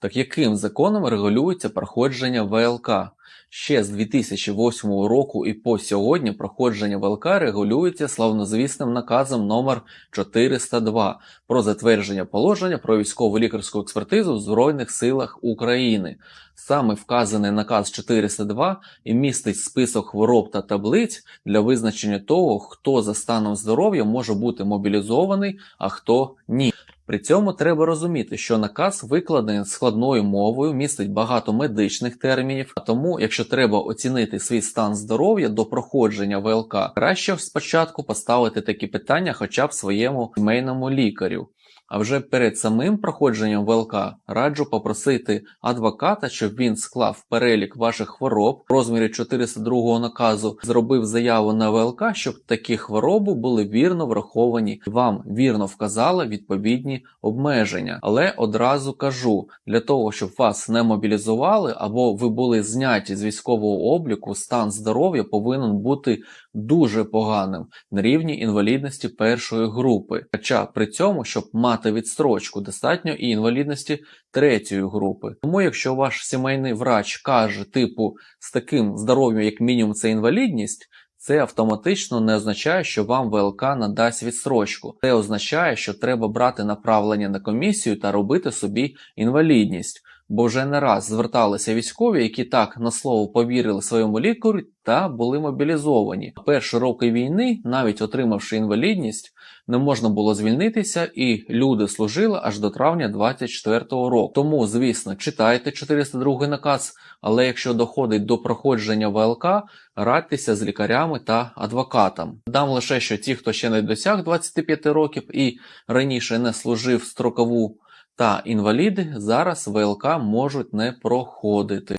Так яким законом регулюється проходження ВЛК? Ще з 2008 року і по сьогодні проходження ВЛК регулюється славнозвісним наказом номер 402 про затвердження положення про військову лікарську експертизу в Збройних силах України. Саме вказаний наказ 402 і містить список хвороб та таблиць для визначення того, хто за станом здоров'я може бути мобілізований, а хто ні. При цьому треба розуміти, що наказ викладений складною мовою, містить багато медичних термінів, а тому, якщо треба оцінити свій стан здоров'я до проходження ВЛК, краще спочатку поставити такі питання хоча б своєму сімейному лікарю. А вже перед самим проходженням ВЛК раджу попросити адвоката, щоб він склав перелік ваших хвороб в розмірі 402 наказу, зробив заяву на ВЛК, щоб такі хвороби були вірно враховані, вам вірно вказали відповідні обмеження. Але одразу кажу, для того, щоб вас не мобілізували або ви були зняті з військового обліку, стан здоров'я повинен бути дуже поганим на рівні інвалідності першої групи. Хоча при цьому, щоб мати відстрочку, достатньо і інвалідності третьої групи. Тому, якщо ваш сімейний врач каже, типу, з таким здоров'ям, як мінімум, це інвалідність. Це автоматично не означає, що вам ВЛК надасть відстрочку. Це означає, що треба брати направлення на комісію та робити собі інвалідність. Бо вже не раз зверталися військові, які так на слово повірили своєму лікарю та були мобілізовані. Перші роки війни, навіть отримавши інвалідність, не можна було звільнитися, і люди служили аж до травня 24-го року. Тому, звісно, читайте 402 наказ, але якщо доходить до проходження ВЛК, радьтеся з лікарями та адвокатом. Дам лише, що ті, хто ще не досяг 25 років і раніше не служив строкову та інваліди, зараз ВЛК можуть не проходити.